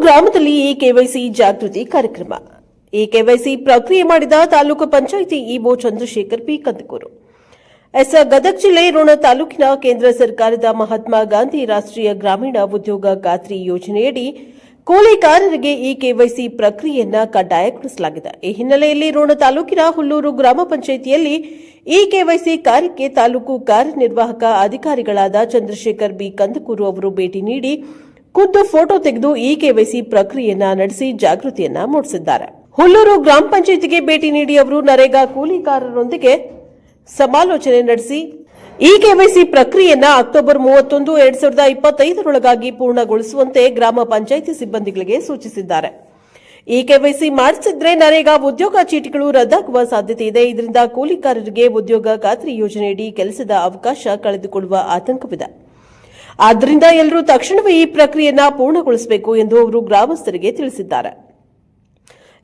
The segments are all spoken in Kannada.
ಗ್ರಾಮದಲ್ಲಿ ಇ ಕೆವೈಸಿ ಜಾಗೃತಿ ಕಾರ್ಯಕ್ರಮ. ಈ ಕೆವೈಸಿ ಪ್ರಕ್ರಿಯೆ ಮಾಡಿದ taluk panchayat EO Chandrashekhar P. Kandakuru. S. Gadag ಜಿಲ್ಲೆ ರೋಣ ತಾಲೂಕಿನ ಕೇಂದ್ರ ಸರ್ಕಾರದ ಮಹಾತ್ಮ ಗಾಂಧಿ ರಾಷ್ಟ್ರೀಯ ಗ್ರಾಮೀಣ ಉದ್ಯೋಗ ಖಾತ್ರಿ ಯೋಜನೆಯಡಿ ಕೂಲಿಕಾರರಿಗೆ ಈ ಕೆವೈಸಿ ಪ್ರಕ್ರಿಯೆಯನ್ನ ಕಡ್ಡಾಯಗೊಳಿಸಲಾಗಿದೆ. ಈ ಹಿನ್ನೆಲೆಯಲ್ಲಿ ರೋಣ ತಾಲೂಕಿನ ಹುಲ್ಲೂರು ಗ್ರಾಮ ಪಂಚಾಯಿತಿಯಲ್ಲಿ ಈ ಕೆವೈಸಿ ಕಾರ್ಯಕ್ಕೆ ತಾಲೂಕು ಕಾರ್ಯನಿರ್ವಾಹಕ ಅಧಿಕಾರಿಗಳಾದ ಚಂದ್ರಶೇಖರ್ ಬಿ. ಕಂದಕೂರು ಅವರು ಭೇಟಿ ನೀಡಿ ಖುದ್ದು ಫೋಟೋ ತೆಗೆದು ಇ ಕೆವೈಸಿ ಪ್ರಕ್ರಿಯೆಯನ್ನ ನಡೆಸಿ ಜಾಗೃತಿಯನ್ನ ಮೂಡಿಸಿದ್ದಾರೆ. ಹುಲ್ಲೂರು ಗ್ರಾಮ ಪಂಚಾಯಿತಿಗೆ ಭೇಟಿ ನೀಡಿ ಅವರು ನರೇಗಾ ಕೂಲಿಕಾರರೊಂದಿಗೆ ಸಮಾಲೋಚನೆ ನಡೆಸಿ ಇ ಕೆವೈಸಿ ಪ್ರಕ್ರಿಯೆಯನ್ನ ಅಕ್ಟೋಬರ್ ಮೂವತ್ತೊಂದು, ಎರಡ್ ಸಾವಿರದ ಇಪ್ಪತ್ತೈದರೊಳಗಾಗಿ ಪೂರ್ಣಗೊಳಿಸುವಂತೆ ಗ್ರಾಮ ಪಂಚಾಯಿತಿ ಸಿಬ್ಬಂದಿಗಳಿಗೆ ಸೂಚಿಸಿದ್ದಾರೆ. ಇ ಕೆವೈಸಿ ಮಾಡಿಸಿದ್ರೆ ನರೇಗಾ ಉದ್ಯೋಗ ಚೀಟಿಗಳು ರದ್ದಾಗುವ ಸಾಧ್ಯತೆ ಇದೆ. ಇದರಿಂದ ಕೂಲಿಕಾರರಿಗೆ ಉದ್ಯೋಗ ಖಾತ್ರಿ ಯೋಜನೆಯಡಿ ಕೆಲಸದ ಅವಕಾಶ ಕಳೆದುಕೊಳ್ಳುವ ಆತಂಕವಿದೆ. ಆದ್ದರಿಂದ ಎಲ್ಲರೂ ತಕ್ಷಣವೇ ಈ ಪ್ರಕ್ರಿಯೆಯನ್ನು ಪೂರ್ಣಗೊಳಿಸಬೇಕು ಎಂದು ಅವರು ಗ್ರಾಮಸ್ಥರಿಗೆ ತಿಳಿಸಿದ್ದಾರೆ.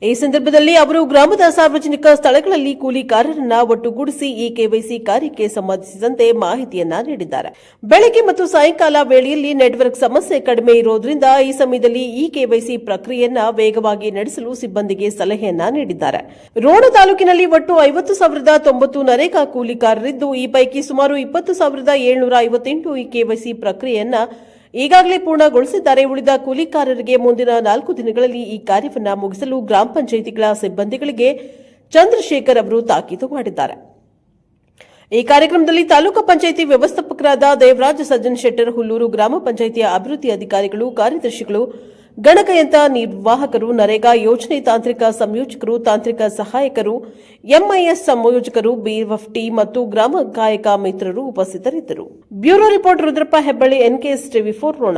ಈ ಸಂದರ್ಭದಲ್ಲಿ ಅವರು ಗ್ರಾಮದ ಸಾರ್ವಜನಿಕ ಸ್ಥಳಗಳಲ್ಲಿ ಕೂಲಿಕಾರರನ್ನ ಒಟ್ಟುಗೂಡಿಸಿ ಈ ಕೆವೈಸಿ ಕಾರ್ಯಕ್ಕೆ ಸಂಬಂಧಿಸಿದಂತೆ ಮಾಹಿತಿಯನ್ನ ನೀಡಿದ್ದಾರೆ. ಬೆಳಗ್ಗೆ ಮತ್ತು ಸಾಯಂಕಾಲ ವೇಳೆಯಲ್ಲಿ ನೆಟ್ವರ್ಕ್ ಸಮಸ್ಯೆ ಕಡಿಮೆ ಇರೋದ್ರಿಂದ ಈ ಸಮಯದಲ್ಲಿ ಈ ಕೆವೈಸಿ ಪ್ರಕ್ರಿಯೆಯನ್ನ ವೇಗವಾಗಿ ನಡೆಸಲು ಸಿಬ್ಬಂದಿಗೆ ಸಲಹೆಯನ್ನ ನೀಡಿದ್ದಾರೆ. ರೋಣ ತಾಲೂಕಿನಲ್ಲಿ ಒಟ್ಟು ಐವತ್ತು ಸಾವಿರದ ತೊಂಬತ್ತು ನರೇಗಾ ಕೂಲಿಕಾರರಿದ್ದು, ಈ ಪೈಕಿ ಸುಮಾರು ಇಪ್ಪತ್ತು ಸಾವಿರದ ಏಳ್ನೂರ ಐವತ್ತೆಂಟು ಈ ಕೆವೈಸಿ ಪ್ರಕ್ರಿಯೆಯನ್ನ ಈಗಾಗಲೇ ಪೂರ್ಣಗೊಳಿಸಿದ್ದಾರೆ. ಉಳಿದ ಕೂಲಿಕಾರರಿಗೆ ಮುಂದಿನ ನಾಲ್ಕು ದಿನಗಳಲ್ಲಿ ಈ ಕಾರ್ಯವನ್ನು ಮುಗಿಸಲು ಗ್ರಾಮ ಪಂಚಾಯಿತಿಗಳ ಸಿಬ್ಬಂದಿಗಳಿಗೆ ಚಂದ್ರಶೇಖರ್ ಅವರು ತಾಕೀತು ಮಾಡಿದ್ದಾರೆ. ಈ ಕಾರ್ಯಕ್ರಮದಲ್ಲಿ ತಾಲೂಕು ಪಂಚಾಯಿತಿ ವ್ಯವಸ್ಥಾಪಕರಾದ ದೇವರಾಜ್ ಸಜ್ಜನ್ ಶೆಟ್ಟರ್, ಹುಲ್ಲೂರು ಗ್ರಾಮ ಪಂಚಾಯಿತಿಯ ಅಭಿವೃದ್ಧಿ ಅಧಿಕಾರಿಗಳು, ಕಾರ್ಯದರ್ಶಿಗಳು ಗಣಕಯಂತ್ರ ನಿರ್ವಾಹಕರು, ನರೇಗಾ ಯೋಜನೆ ತಾಂತ್ರಿಕ ಸಂಯೋಜಕರು, ತಾಂತ್ರಿಕ ಸಹಾಯಕರು, ಎಂಐಎಸ್ ಸಂಯೋಜಕರು ಬಿಎಫ್ಟಿ ಮತ್ತು ಗ್ರಾಮ ಗಾಯಕ ಮಿತ್ರರು ಉಪಸ್ಥಿತರಿದ್ದರು. Bureau report Rudrappa Hebballi, NKS TV four, Ron.